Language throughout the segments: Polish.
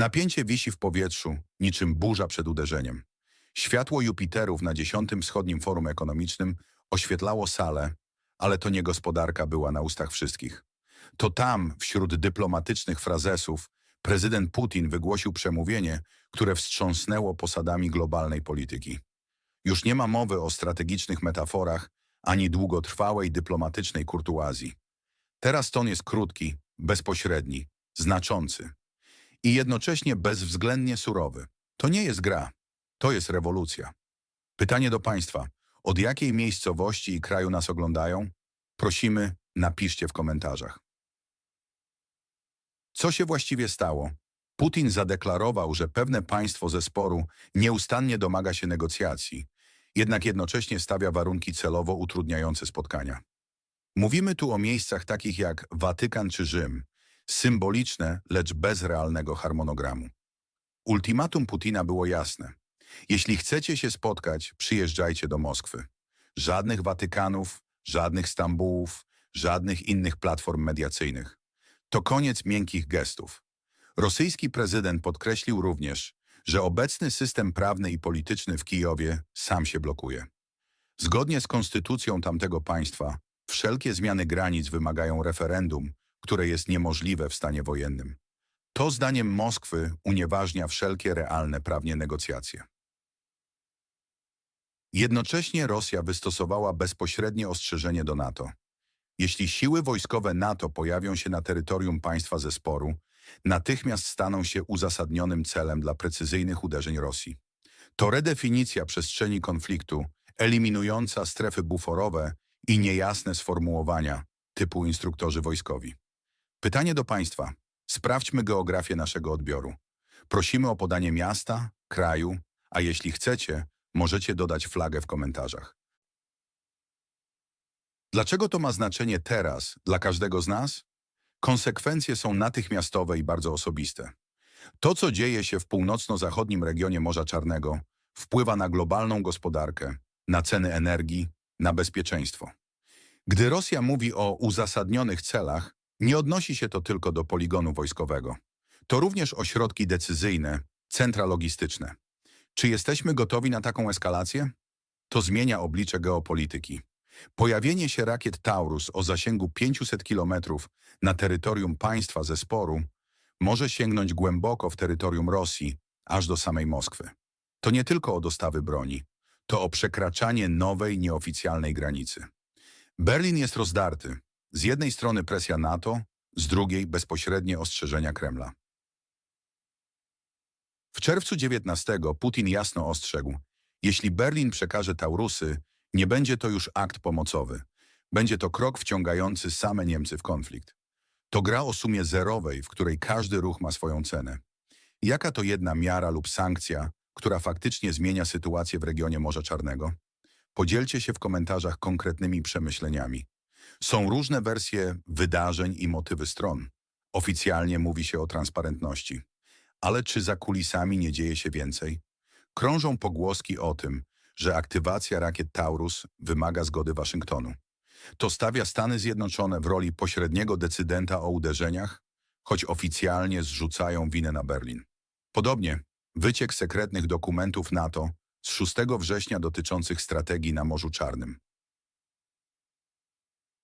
Napięcie wisi w powietrzu, niczym burza przed uderzeniem. Światło Jupiterów na dziesiątym wschodnim forum ekonomicznym oświetlało salę, ale to nie gospodarka była na ustach wszystkich. To tam, wśród dyplomatycznych frazesów, prezydent Putin wygłosił przemówienie, które wstrząsnęło posadami globalnej polityki. Już nie ma mowy o strategicznych metaforach, ani długotrwałej dyplomatycznej kurtuazji. Teraz ton jest krótki, bezpośredni, znaczący i jednocześnie bezwzględnie surowy. To nie jest gra, to jest rewolucja. Pytanie do Państwa. Od jakiej miejscowości i kraju nas oglądają? Prosimy, napiszcie w komentarzach. Co się właściwie stało? Putin zadeklarował, że pewne państwo ze sporu nieustannie domaga się negocjacji, jednak jednocześnie stawia warunki celowo utrudniające spotkania. Mówimy tu o miejscach takich jak Watykan czy Rzym, symboliczne, lecz bez realnego harmonogramu. Ultimatum Putina było jasne. Jeśli chcecie się spotkać, przyjeżdżajcie do Moskwy. Żadnych Watykanów, żadnych Stambułów, żadnych innych platform mediacyjnych. To koniec miękkich gestów. Rosyjski prezydent podkreślił również, że obecny system prawny i polityczny w Kijowie sam się blokuje. Zgodnie z konstytucją tamtego państwa, wszelkie zmiany granic wymagają referendum, które jest niemożliwe w stanie wojennym. To zdaniem Moskwy unieważnia wszelkie realne prawnie negocjacje. Jednocześnie Rosja wystosowała bezpośrednie ostrzeżenie do NATO. Jeśli siły wojskowe NATO pojawią się na terytorium państwa ze sporu, natychmiast staną się uzasadnionym celem dla precyzyjnych uderzeń Rosji. To redefinicja przestrzeni konfliktu, eliminująca strefy buforowe i niejasne sformułowania typu instruktorzy wojskowi. Pytanie do Państwa. Sprawdźmy geografię naszego odbioru. Prosimy o podanie miasta, kraju, a jeśli chcecie, możecie dodać flagę w komentarzach. Dlaczego to ma znaczenie teraz dla każdego z nas? Konsekwencje są natychmiastowe i bardzo osobiste. To, co dzieje się w północno-zachodnim regionie Morza Czarnego, wpływa na globalną gospodarkę, na ceny energii, na bezpieczeństwo. Gdy Rosja mówi o uzasadnionych celach, nie odnosi się to tylko do poligonu wojskowego. To również ośrodki decyzyjne, centra logistyczne. Czy jesteśmy gotowi na taką eskalację? To zmienia oblicze geopolityki. Pojawienie się rakiet Taurus o zasięgu 500 km na terytorium państwa ze sporu może sięgnąć głęboko w terytorium Rosji, aż do samej Moskwy. To nie tylko o dostawy broni, to o przekraczanie nowej, nieoficjalnej granicy. Berlin jest rozdarty. Z jednej strony presja NATO, z drugiej bezpośrednie ostrzeżenia Kremla. W czerwcu 19 Putin jasno ostrzegł, jeśli Berlin przekaże Taurusy, nie będzie to już akt pomocowy. Będzie to krok wciągający same Niemcy w konflikt. To gra o sumie zerowej, w której każdy ruch ma swoją cenę. Jaka to jedna miara lub sankcja, która faktycznie zmienia sytuację w regionie Morza Czarnego? Podzielcie się w komentarzach konkretnymi przemyśleniami. Są różne wersje wydarzeń i motywy stron. Oficjalnie mówi się o transparentności. Ale czy za kulisami nie dzieje się więcej? Krążą pogłoski o tym, że aktywacja rakiet Taurus wymaga zgody Waszyngtonu. To stawia Stany Zjednoczone w roli pośredniego decydenta o uderzeniach, choć oficjalnie zrzucają winę na Berlin. Podobnie wyciek sekretnych dokumentów NATO z 6 września dotyczących strategii na Morzu Czarnym.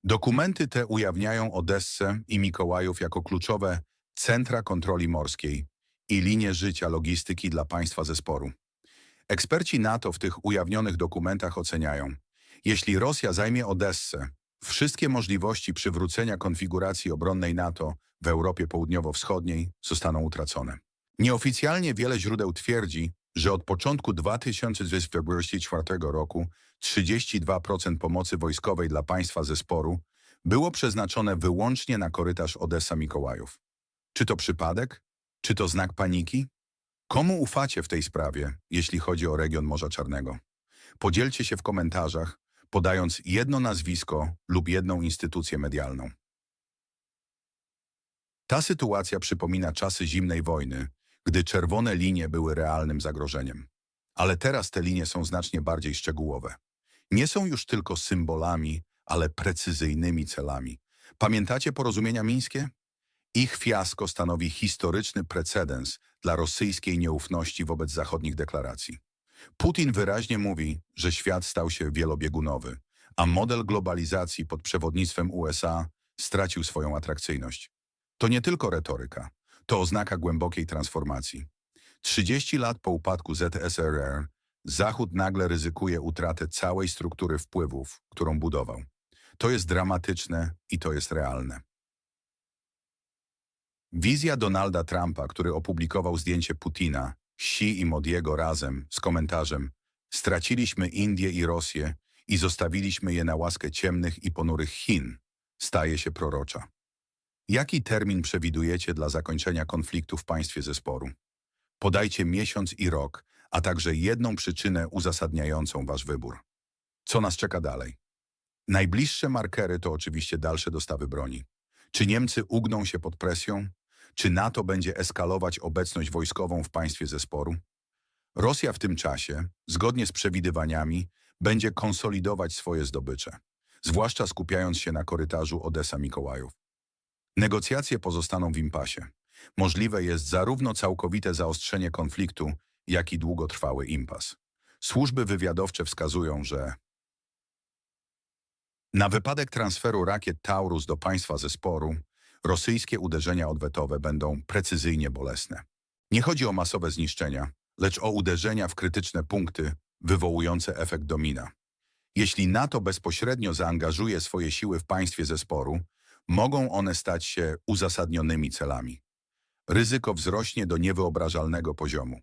Dokumenty te ujawniają Odessę i Mikołajów jako kluczowe centra kontroli morskiej i linie życia logistyki dla państwa ze sporu. Eksperci NATO w tych ujawnionych dokumentach oceniają, jeśli Rosja zajmie Odessę, wszystkie możliwości przywrócenia konfiguracji obronnej NATO w Europie Południowo-Wschodniej zostaną utracone. Nieoficjalnie wiele źródeł twierdzi, że od początku 2024 roku 32% pomocy wojskowej dla państwa ze sporu było przeznaczone wyłącznie na korytarz Odessa-Mikołajów. Czy to przypadek? Czy to znak paniki? Komu ufacie w tej sprawie, jeśli chodzi o region Morza Czarnego? Podzielcie się w komentarzach, podając jedno nazwisko lub jedną instytucję medialną. Ta sytuacja przypomina czasy zimnej wojny, gdy czerwone linie były realnym zagrożeniem. Ale teraz te linie są znacznie bardziej szczegółowe. Nie są już tylko symbolami, ale precyzyjnymi celami. Pamiętacie porozumienia mińskie? Ich fiasko stanowi historyczny precedens dla rosyjskiej nieufności wobec zachodnich deklaracji. Putin wyraźnie mówi, że świat stał się wielobiegunowy, a model globalizacji pod przewodnictwem USA stracił swoją atrakcyjność. To nie tylko retoryka, to oznaka głębokiej transformacji. 30 lat po upadku ZSRR Zachód nagle ryzykuje utratę całej struktury wpływów, którą budował. To jest dramatyczne i to jest realne. Wizja Donalda Trumpa, który opublikował zdjęcie Putina, Xi i Modiego razem z komentarzem Straciliśmy Indię i Rosję i zostawiliśmy je na łaskę ciemnych i ponurych Chin, staje się prorocza. Jaki termin przewidujecie dla zakończenia konfliktu w państwie zesporu? Podajcie miesiąc i rok, a także jedną przyczynę uzasadniającą wasz wybór. Co nas czeka dalej? Najbliższe markery to oczywiście dalsze dostawy broni. Czy Niemcy ugną się pod presją? Czy NATO będzie eskalować obecność wojskową w państwie zesporu? Rosja w tym czasie, zgodnie z przewidywaniami, będzie konsolidować swoje zdobycze, zwłaszcza skupiając się na korytarzu Odessa-Mikołajów. Negocjacje pozostaną w impasie. Możliwe jest zarówno całkowite zaostrzenie konfliktu, jak i długotrwały impas. Służby wywiadowcze wskazują, że na wypadek transferu rakiet Taurus do państwa zesporu, rosyjskie uderzenia odwetowe będą precyzyjnie bolesne. Nie chodzi o masowe zniszczenia, lecz o uderzenia w krytyczne punkty wywołujące efekt domina. Jeśli NATO bezpośrednio zaangażuje swoje siły w państwie zesporu, mogą one stać się uzasadnionymi celami. Ryzyko wzrośnie do niewyobrażalnego poziomu.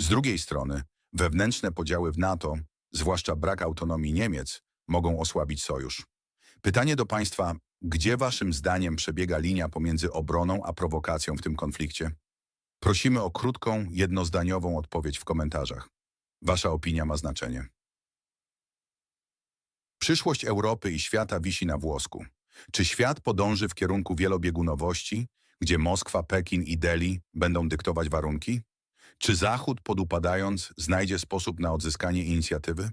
Z drugiej strony, wewnętrzne podziały w NATO, zwłaszcza brak autonomii Niemiec, mogą osłabić sojusz. Pytanie do Państwa, gdzie Waszym zdaniem przebiega linia pomiędzy obroną a prowokacją w tym konflikcie? Prosimy o krótką, jednozdaniową odpowiedź w komentarzach. Wasza opinia ma znaczenie. Przyszłość Europy i świata wisi na włosku. Czy świat podąży w kierunku wielobiegunowości, gdzie Moskwa, Pekin i Delhi będą dyktować warunki? Czy Zachód, podupadając, znajdzie sposób na odzyskanie inicjatywy?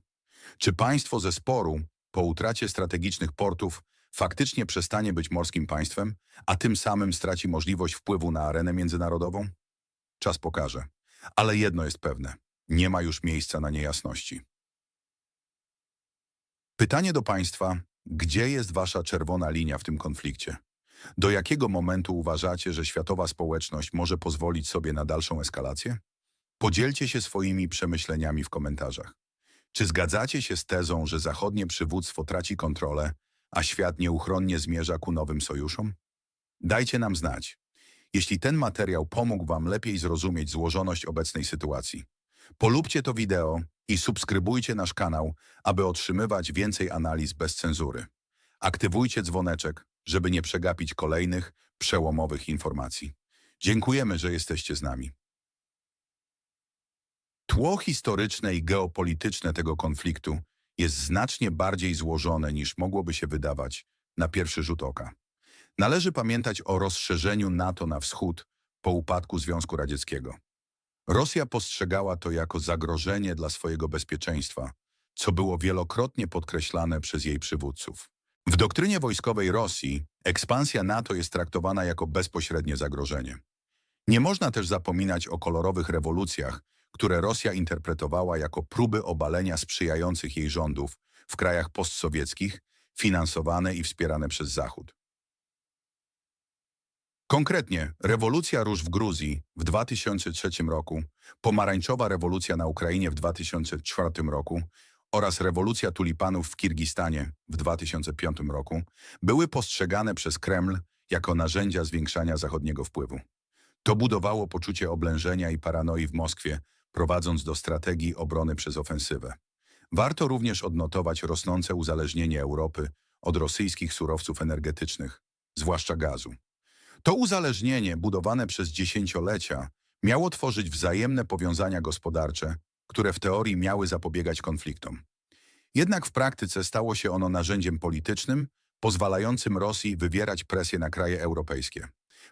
Czy państwo ze sporu, po utracie strategicznych portów, faktycznie przestanie być morskim państwem, a tym samym straci możliwość wpływu na arenę międzynarodową? Czas pokaże. Ale jedno jest pewne. Nie ma już miejsca na niejasności. Pytanie do Państwa. Gdzie jest Wasza czerwona linia w tym konflikcie? Do jakiego momentu uważacie, że światowa społeczność może pozwolić sobie na dalszą eskalację? Podzielcie się swoimi przemyśleniami w komentarzach. Czy zgadzacie się z tezą, że zachodnie przywództwo traci kontrolę, a świat nieuchronnie zmierza ku nowym sojuszom? Dajcie nam znać, jeśli ten materiał pomógł Wam lepiej zrozumieć złożoność obecnej sytuacji. Polubcie to wideo i subskrybujcie nasz kanał, aby otrzymywać więcej analiz bez cenzury. Aktywujcie dzwoneczek, żeby nie przegapić kolejnych, przełomowych informacji. Dziękujemy, że jesteście z nami. Tło historyczne i geopolityczne tego konfliktu jest znacznie bardziej złożone niż mogłoby się wydawać na pierwszy rzut oka. Należy pamiętać o rozszerzeniu NATO na wschód po upadku Związku Radzieckiego. Rosja postrzegała to jako zagrożenie dla swojego bezpieczeństwa, co było wielokrotnie podkreślane przez jej przywódców. W doktrynie wojskowej Rosji ekspansja NATO jest traktowana jako bezpośrednie zagrożenie. Nie można też zapominać o kolorowych rewolucjach, które Rosja interpretowała jako próby obalenia sprzyjających jej rządów w krajach postsowieckich, finansowane i wspierane przez Zachód. Konkretnie rewolucja róż w Gruzji w 2003 roku, pomarańczowa rewolucja na Ukrainie w 2004 roku oraz rewolucja tulipanów w Kirgistanie w 2005 roku były postrzegane przez Kreml jako narzędzia zwiększania zachodniego wpływu. To budowało poczucie oblężenia i paranoi w Moskwie, prowadząc do strategii obrony przez ofensywę. Warto również odnotować rosnące uzależnienie Europy od rosyjskich surowców energetycznych, zwłaszcza gazu. To uzależnienie, budowane przez dziesięciolecia, miało tworzyć wzajemne powiązania gospodarcze, które w teorii miały zapobiegać konfliktom. Jednak w praktyce stało się ono narzędziem politycznym, pozwalającym Rosji wywierać presję na kraje europejskie.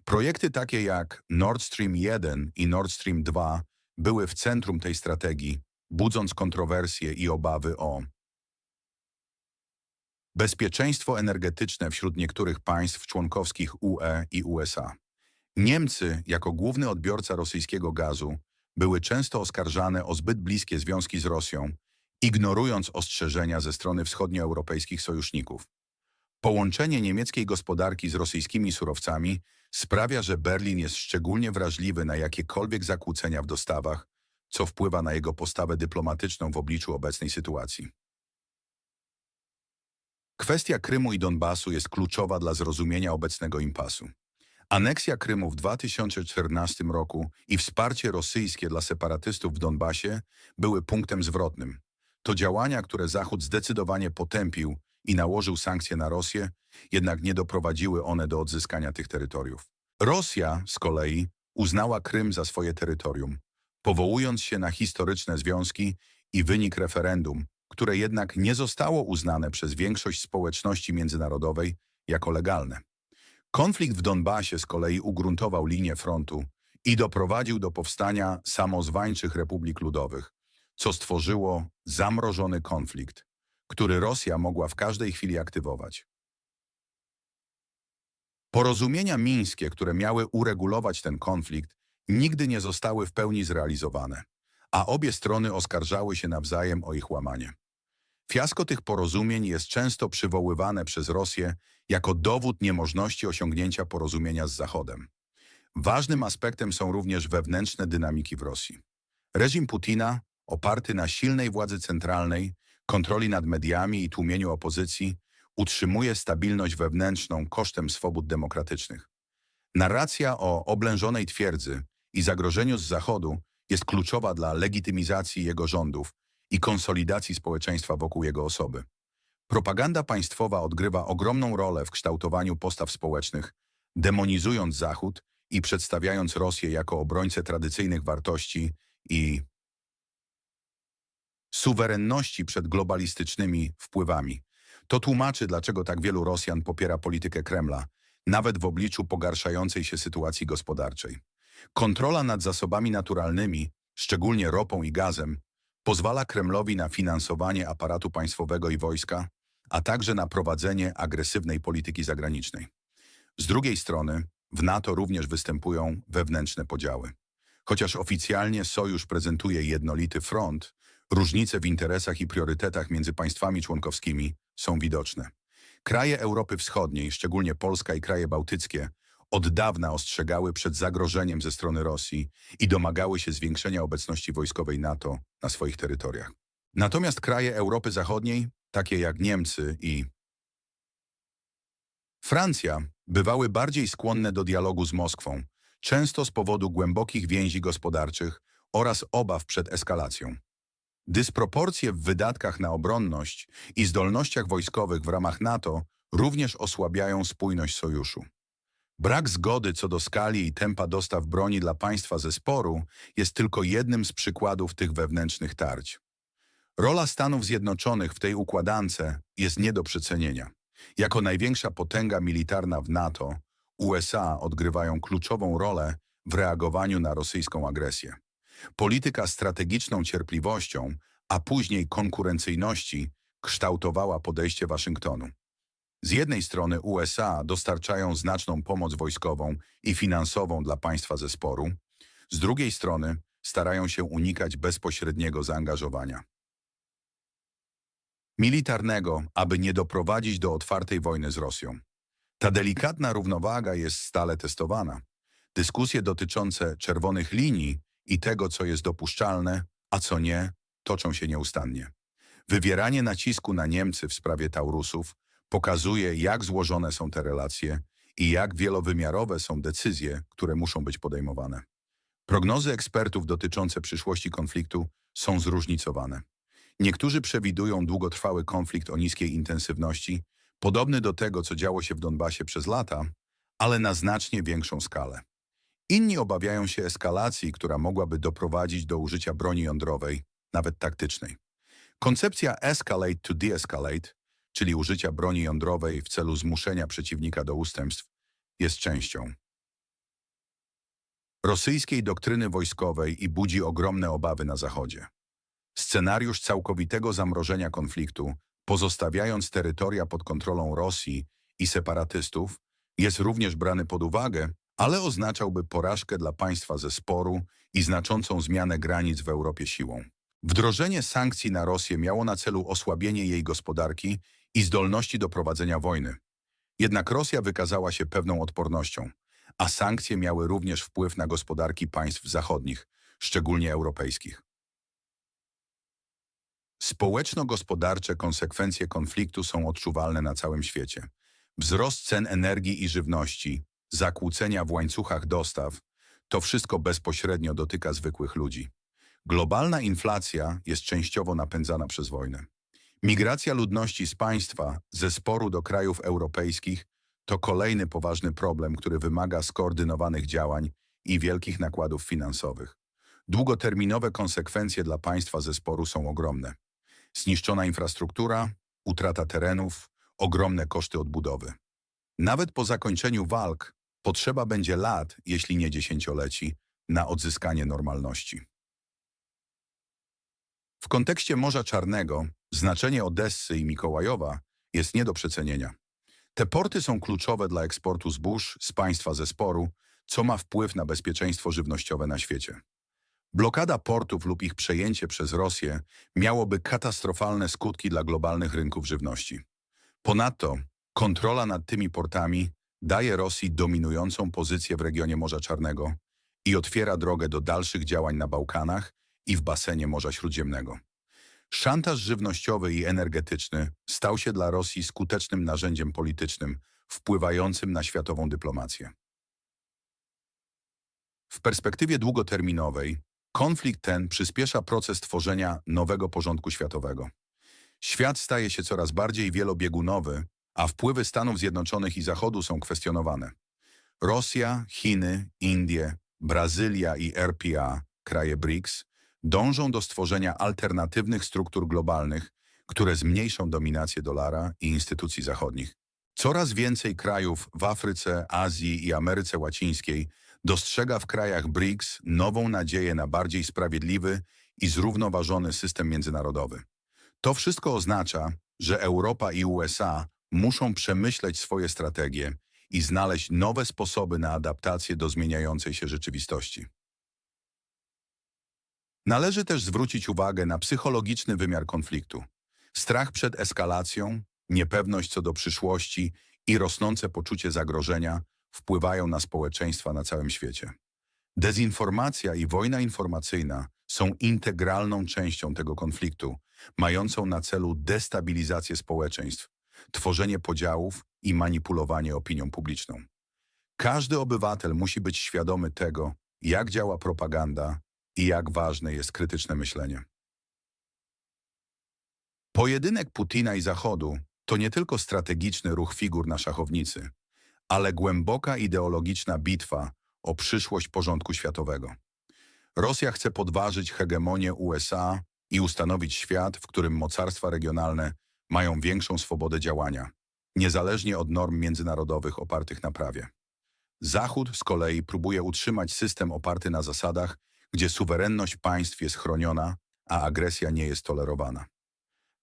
Projekty takie jak Nord Stream 1 i Nord Stream 2 były w centrum tej strategii, budząc kontrowersje i obawy o bezpieczeństwo energetyczne wśród niektórych państw członkowskich UE i USA. Niemcy, jako główny odbiorca rosyjskiego gazu, były często oskarżane o zbyt bliskie związki z Rosją, ignorując ostrzeżenia ze strony wschodnioeuropejskich sojuszników. Połączenie niemieckiej gospodarki z rosyjskimi surowcami sprawia, że Berlin jest szczególnie wrażliwy na jakiekolwiek zakłócenia w dostawach, co wpływa na jego postawę dyplomatyczną w obliczu obecnej sytuacji. Kwestia Krymu i Donbasu jest kluczowa dla zrozumienia obecnego impasu. Aneksja Krymu w 2014 roku i wsparcie rosyjskie dla separatystów w Donbasie były punktem zwrotnym. To działania, które Zachód zdecydowanie potępił i nałożył sankcje na Rosję, jednak nie doprowadziły one do odzyskania tych terytoriów. Rosja z kolei uznała Krym za swoje terytorium, powołując się na historyczne związki i wynik referendum, które jednak nie zostało uznane przez większość społeczności międzynarodowej jako legalne. Konflikt w Donbasie z kolei ugruntował linię frontu i doprowadził do powstania samozwańczych republik ludowych, co stworzyło zamrożony konflikt, który Rosja mogła w każdej chwili aktywować. Porozumienia mińskie, które miały uregulować ten konflikt, nigdy nie zostały w pełni zrealizowane, a obie strony oskarżały się nawzajem o ich łamanie. Fiasko tych porozumień jest często przywoływane przez Rosję jako dowód niemożności osiągnięcia porozumienia z Zachodem. Ważnym aspektem są również wewnętrzne dynamiki w Rosji. Reżim Putina, oparty na silnej władzy centralnej, kontroli nad mediami i tłumieniu opozycji, utrzymuje stabilność wewnętrzną kosztem swobód demokratycznych. Narracja o oblężonej twierdzy i zagrożeniu z Zachodu jest kluczowa dla legitymizacji jego rządów i konsolidacji społeczeństwa wokół jego osoby. Propaganda państwowa odgrywa ogromną rolę w kształtowaniu postaw społecznych, demonizując Zachód i przedstawiając Rosję jako obrońcę tradycyjnych wartości i suwerenności przed globalistycznymi wpływami. To tłumaczy, dlaczego tak wielu Rosjan popiera politykę Kremla, nawet w obliczu pogarszającej się sytuacji gospodarczej. Kontrola nad zasobami naturalnymi, szczególnie ropą i gazem, pozwala Kremlowi na finansowanie aparatu państwowego i wojska, a także na prowadzenie agresywnej polityki zagranicznej. Z drugiej strony, w NATO również występują wewnętrzne podziały. Chociaż oficjalnie sojusz prezentuje jednolity front, różnice w interesach i priorytetach między państwami członkowskimi są widoczne. Kraje Europy Wschodniej, szczególnie Polska i kraje bałtyckie, od dawna ostrzegały przed zagrożeniem ze strony Rosji i domagały się zwiększenia obecności wojskowej NATO na swoich terytoriach. Natomiast kraje Europy Zachodniej, takie jak Niemcy i Francja, bywały bardziej skłonne do dialogu z Moskwą, często z powodu głębokich więzi gospodarczych oraz obaw przed eskalacją. Dysproporcje w wydatkach na obronność i zdolnościach wojskowych w ramach NATO również osłabiają spójność sojuszu. Brak zgody co do skali i tempa dostaw broni dla państwa ze sporu jest tylko jednym z przykładów tych wewnętrznych tarć. Rola Stanów Zjednoczonych w tej układance jest nie do przecenienia. Jako największa potęga militarna w NATO, USA odgrywają kluczową rolę w reagowaniu na rosyjską agresję. Polityka strategiczną cierpliwością, a później konkurencyjności kształtowała podejście Waszyngtonu. Z jednej strony USA dostarczają znaczną pomoc wojskową i finansową dla państwa ze sporu, z drugiej strony starają się unikać bezpośredniego zaangażowania militarnego, aby nie doprowadzić do otwartej wojny z Rosją. Ta delikatna równowaga jest stale testowana. Dyskusje dotyczące czerwonych linii i tego, co jest dopuszczalne, a co nie, toczą się nieustannie. Wywieranie nacisku na Niemcy w sprawie Taurusów pokazuje, jak złożone są te relacje i jak wielowymiarowe są decyzje, które muszą być podejmowane. Prognozy ekspertów dotyczące przyszłości konfliktu są zróżnicowane. Niektórzy przewidują długotrwały konflikt o niskiej intensywności, podobny do tego, co działo się w Donbasie przez lata, ale na znacznie większą skalę. Inni obawiają się eskalacji, która mogłaby doprowadzić do użycia broni jądrowej, nawet taktycznej. Koncepcja escalate to de-escalate, czyli użycia broni jądrowej w celu zmuszenia przeciwnika do ustępstw, jest częścią rosyjskiej doktryny wojskowej i budzi ogromne obawy na Zachodzie. Scenariusz całkowitego zamrożenia konfliktu, pozostawiając terytoria pod kontrolą Rosji i separatystów, jest również brany pod uwagę, ale oznaczałby porażkę dla państwa ze sporu i znaczącą zmianę granic w Europie siłą. Wdrożenie sankcji na Rosję miało na celu osłabienie jej gospodarki i zdolności do prowadzenia wojny. Jednak Rosja wykazała się pewną odpornością, a sankcje miały również wpływ na gospodarki państw zachodnich, szczególnie europejskich. Społeczno-gospodarcze konsekwencje konfliktu są odczuwalne na całym świecie. Wzrost cen energii i żywności, zakłócenia w łańcuchach dostaw, to wszystko bezpośrednio dotyka zwykłych ludzi. Globalna inflacja jest częściowo napędzana przez wojnę. Migracja ludności z państwa, ze sporu do krajów europejskich to kolejny poważny problem, który wymaga skoordynowanych działań i wielkich nakładów finansowych. Długoterminowe konsekwencje dla państwa ze sporu są ogromne. Zniszczona infrastruktura, utrata terenów, ogromne koszty odbudowy. Nawet po zakończeniu walk potrzeba będzie lat, jeśli nie dziesięcioleci, na odzyskanie normalności. W kontekście Morza Czarnego znaczenie Odessy i Mikołajowa jest nie do przecenienia. Te porty są kluczowe dla eksportu zbóż z państwa ze sporu, co ma wpływ na bezpieczeństwo żywnościowe na świecie. Blokada portów lub ich przejęcie przez Rosję miałoby katastrofalne skutki dla globalnych rynków żywności. Ponadto kontrola nad tymi portami daje Rosji dominującą pozycję w regionie Morza Czarnego i otwiera drogę do dalszych działań na Bałkanach i w basenie Morza Śródziemnego. Szantaż żywnościowy i energetyczny stał się dla Rosji skutecznym narzędziem politycznym wpływającym na światową dyplomację. W perspektywie długoterminowej konflikt ten przyspiesza proces tworzenia nowego porządku światowego. Świat staje się coraz bardziej wielobiegunowy, a wpływy Stanów Zjednoczonych i Zachodu są kwestionowane. Rosja, Chiny, Indie, Brazylia i RPA, kraje BRICS, dążą do stworzenia alternatywnych struktur globalnych, które zmniejszą dominację dolara i instytucji zachodnich. Coraz więcej krajów w Afryce, Azji i Ameryce Łacińskiej dostrzega w krajach BRICS nową nadzieję na bardziej sprawiedliwy i zrównoważony system międzynarodowy. To wszystko oznacza, że Europa i USA muszą przemyśleć swoje strategie i znaleźć nowe sposoby na adaptację do zmieniającej się rzeczywistości. Należy też zwrócić uwagę na psychologiczny wymiar konfliktu. Strach przed eskalacją, niepewność co do przyszłości i rosnące poczucie zagrożenia wpływają na społeczeństwa na całym świecie. Dezinformacja i wojna informacyjna są integralną częścią tego konfliktu, mającą na celu destabilizację społeczeństw, tworzenie podziałów i manipulowanie opinią publiczną. Każdy obywatel musi być świadomy tego, jak działa propaganda i jak ważne jest krytyczne myślenie. Pojedynek Putina i Zachodu to nie tylko strategiczny ruch figur na szachownicy, ale głęboka ideologiczna bitwa o przyszłość porządku światowego. Rosja chce podważyć hegemonię USA i ustanowić świat, w którym mocarstwa regionalne mają większą swobodę działania, niezależnie od norm międzynarodowych opartych na prawie. Zachód z kolei próbuje utrzymać system oparty na zasadach, gdzie suwerenność państw jest chroniona, a agresja nie jest tolerowana.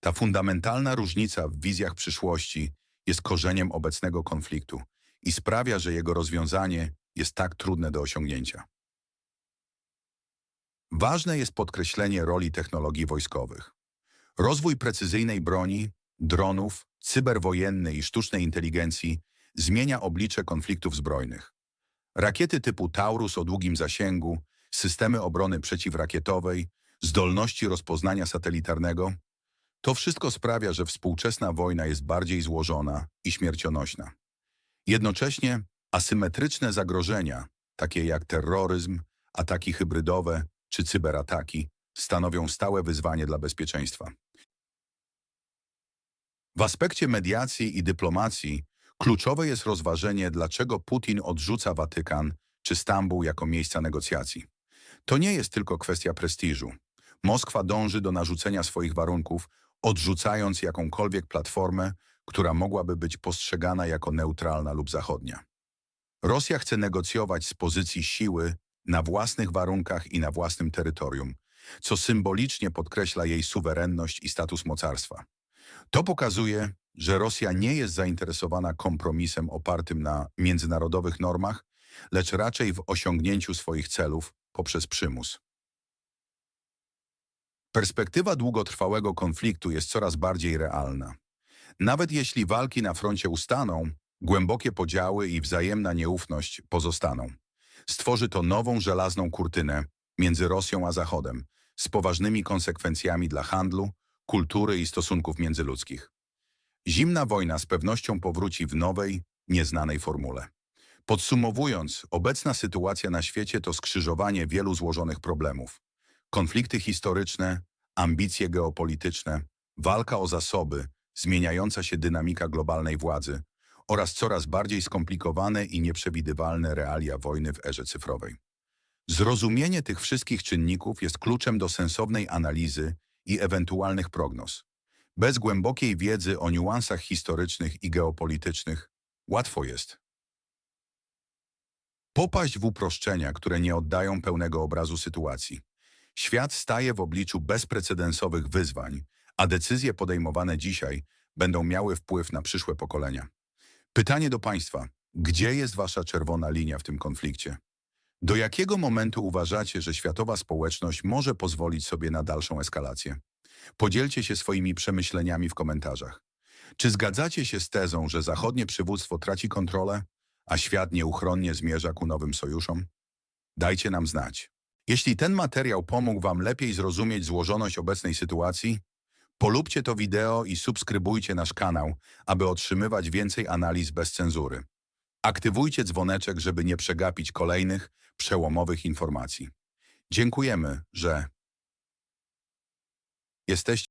Ta fundamentalna różnica w wizjach przyszłości jest korzeniem obecnego konfliktu i sprawia, że jego rozwiązanie jest tak trudne do osiągnięcia. Ważne jest podkreślenie roli technologii wojskowych. Rozwój precyzyjnej broni, dronów, cyberwojennej i sztucznej inteligencji zmienia oblicze konfliktów zbrojnych. Rakiety typu Taurus o długim zasięgu, systemy obrony przeciwrakietowej, zdolności rozpoznania satelitarnego to wszystko sprawia, że współczesna wojna jest bardziej złożona i śmiercionośna. Jednocześnie asymetryczne zagrożenia, takie jak terroryzm, ataki hybrydowe czy cyberataki, stanowią stałe wyzwanie dla bezpieczeństwa. W aspekcie mediacji i dyplomacji kluczowe jest rozważenie, dlaczego Putin odrzuca Watykan czy Stambuł jako miejsca negocjacji. To nie jest tylko kwestia prestiżu. Moskwa dąży do narzucenia swoich warunków, odrzucając jakąkolwiek platformę, która mogłaby być postrzegana jako neutralna lub zachodnia. Rosja chce negocjować z pozycji siły na własnych warunkach i na własnym terytorium, co symbolicznie podkreśla jej suwerenność i status mocarstwa. To pokazuje, że Rosja nie jest zainteresowana kompromisem opartym na międzynarodowych normach, lecz raczej w osiągnięciu swoich celów poprzez przymus. Perspektywa długotrwałego konfliktu jest coraz bardziej realna. Nawet jeśli walki na froncie ustaną, głębokie podziały i wzajemna nieufność pozostaną. Stworzy to nową żelazną kurtynę między Rosją a Zachodem, z poważnymi konsekwencjami dla handlu, kultury i stosunków międzyludzkich. Zimna wojna z pewnością powróci w nowej, nieznanej formule. Podsumowując, obecna sytuacja na świecie to skrzyżowanie wielu złożonych problemów. Konflikty historyczne, ambicje geopolityczne, walka o zasoby, zmieniająca się dynamika globalnej władzy oraz coraz bardziej skomplikowane i nieprzewidywalne realia wojny w erze cyfrowej. Zrozumienie tych wszystkich czynników jest kluczem do sensownej analizy i ewentualnych prognoz. Bez głębokiej wiedzy o niuansach historycznych i geopolitycznych łatwo jest popaść w uproszczenia, które nie oddają pełnego obrazu sytuacji. Świat staje w obliczu bezprecedensowych wyzwań, a decyzje podejmowane dzisiaj będą miały wpływ na przyszłe pokolenia. Pytanie do Państwa. Gdzie jest Wasza czerwona linia w tym konflikcie? Do jakiego momentu uważacie, że światowa społeczność może pozwolić sobie na dalszą eskalację? Podzielcie się swoimi przemyśleniami w komentarzach. Czy zgadzacie się z tezą, że zachodnie przywództwo traci kontrolę, a świat nieuchronnie zmierza ku nowym sojuszom? Dajcie nam znać. Jeśli ten materiał pomógł Wam lepiej zrozumieć złożoność obecnej sytuacji, polubcie to wideo i subskrybujcie nasz kanał, aby otrzymywać więcej analiz bez cenzury. Aktywujcie dzwoneczek, żeby nie przegapić kolejnych, przełomowych informacji. Dziękujemy, że jesteście